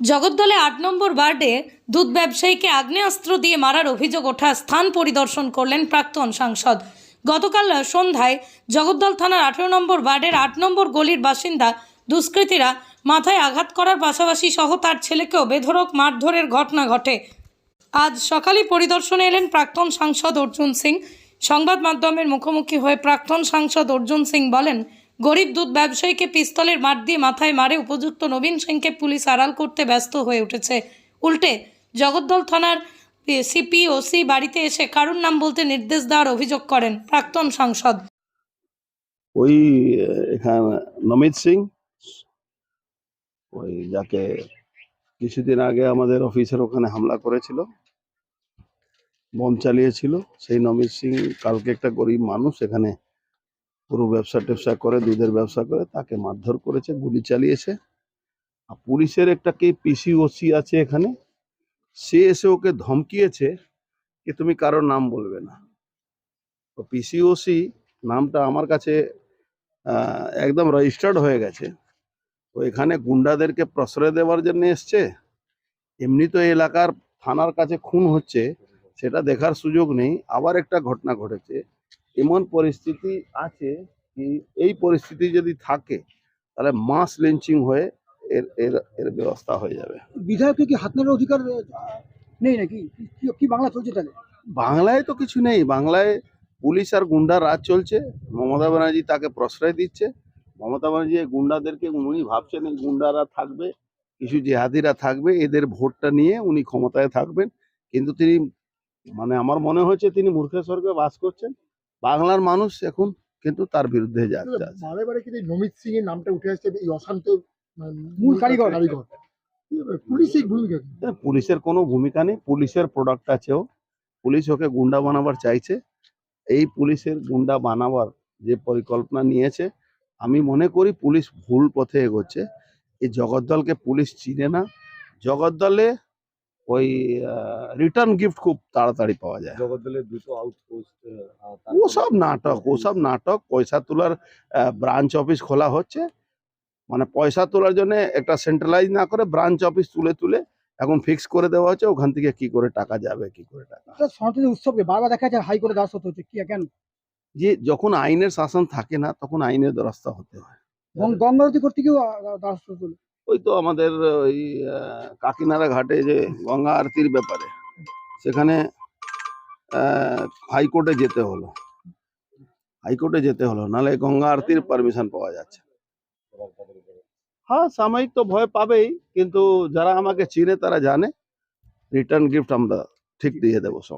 জগদ্দলে আট নম্বর ওয়ার্ডে দুধ ব্যবসায়ীকে আগ্নেয়াস্ত্র দিয়ে মারার অভিযোগ ওঠা স্থান পরিদর্শন করলেন প্রাক্তন সাংসদ। গতকাল সন্ধ্যায় জগদ্দল থানার আঠেরো নম্বর ওয়ার্ডের আট নম্বর গলির বাসিন্দা দুষ্কৃতীরা মাথায় আঘাত করার পাশাপাশি সহ তার ছেলেকেও বেধড়ক মারধরের ঘটনা ঘটে। আজ সকালে পরিদর্শনে এলেন প্রাক্তন সাংসদ অর্জুন সিং। সংবাদ মাধ্যমের মুখোমুখি হয়ে প্রাক্তন সাংসদ অর্জুন সিং বলেন গরিব দুধ ব্যবসায়ীকে পিস্তলের মার দিয়ে মাথায় মারে উপযুক্ত নবীন সিংকে পুলিশ আড়াল করতে ব্যস্ত হয়ে উঠেছে। উল্টে জগদ্দল থানার সিপি ওসি বাড়িতে এসে কারুর নাম বলতে নির্দেশ দেওয়ার অভিযোগ করেন প্রাক্তন সাংসদ। ওই নমিত সিং, ওই যাকে কিছুদিন আগে আমাদের অফিসের ওখানে হামলা করেছিল, বোম চালিয়েছিল, সেই নমিত সিং কালকে একটা গরিব মানুষ এখানে পুরো ব্যবসা টেবসা করে, দুধের ব্যবসা করে, তাকে মারধর করেছে, গুলি চালিয়েছে। আর পুলিশের একটা কে পিসি ওসি আছে এখানে, সে এসে ওকে ধমকিয়েছে যে তুমি কারোর নাম বলবে না। তো পিসি ওসি নামটা আমার কাছে একদম রেজিস্টার্ড হয়ে গেছে। তো এখানে গুন্ডাদেরকে প্রশ্রয় দেওয়ার জন্য এসছে। এমনি তো এলাকার থানার কাছে খুন হচ্ছে, সেটা দেখার সুযোগ নেই। আবার একটা ঘটনা ঘটেছে। এমন পরিস্থিতি আছে কি এই পরিস্থিতি যদি থাকে তাহলে মাস লিঞ্চিং হয়ে এর এর এর ব্যবস্থা হয়ে যাবে। বিধায়ককে কি হাত নাড়ার অধিকার নেই নাকি? কি- বাংলা চলছে তাহলে? বাংলায় তো কিছু নেই। বাংলায় পুলিশ আর গুন্ডা রাজ চলছে। মমতা ব্যানার্জি তাকে প্রশ্রয় দিচ্ছে। মমতা ব্যানার্জি এই গুন্ডাদেরকে উনি ভাবছেন এই গুন্ডারা থাকবে কিছু জেহাদিরা থাকবে এদের ভোটটা নিয়ে উনি ক্ষমতায় থাকবেন। কিন্তু তিনি মানে আমার মনে হচ্ছে তিনি মূর্খের স্বর্গে বাস করছেন। বাংলার মানুষ এখন কিন্তু তার বিরুদ্ধে যাচ্ছে আছে। বারে বারে কিন্তু নমিত সিং এর নামটা উঠে আসছে এই অশান্ত মানে, মূল কারিগর। কারিগর। পুলিশ ভূমিকা পুলিশের কোনো ভূমিকা নেই পুলিশের প্রোডাক্ট আছে ও। পুলিশ ওকে গুন্ডা বানাবার চাইছে। এই পুলিশের গুন্ডা বানাবার যে পরিকল্পনা নিয়েছে আমি মনে করি পুলিশ ভুল পথে এগোচ্ছে। এই জগদ্দলকে পুলিশ চিনে না। জগদ্দলে ওই রিটার্ন গিফট খুব তাড়াতাড়ি পাওয়া যায়। জগদ্দলের দুটো আউটপোস্ট ওসব নাটক ওসব নাটক পয়সা তোলার ব্রাঞ্চ অফিস খোলা হচ্ছে। মানে পয়সা তোলার জন্য একটা সেন্ট্রালাইজ না করে ব্রাঞ্চ অফিস তুলে তুলে এখন ফিক্স করে দেওয়া হচ্ছে ওখান থেকে কি করে টাকা যাবে কি করে টাকা সনাতনী উৎসবকে বারবার দেখা যাচ্ছে হাইকোর্টে দাস হতে হচ্ছে কি কেন? যে যখন আইনের শাসন থাকে না তখন আইনের দ্বারস্থ হতে হয়। গং- গঙ্গারতি করতে গিয়েও দাস হতে। ওই তো আমাদের ওই কাকিনাড়া ঘাটে যে গঙ্গা আরতির ব্যাপারে, সেখানে হাইকোর্টে যেতে হলো। হাইকোর্টে যেতে হলো, নাহলে গঙ্গা আরতির পারমিশন পাওয়া যাচ্ছে। হ্যাঁ সাময়িক তো ভয় পাবেই, কিন্তু যারা আমাকে চিনে তারা জানে। রিটার্ন গিফট আমরা ঠিক দিয়ে দেবো সব।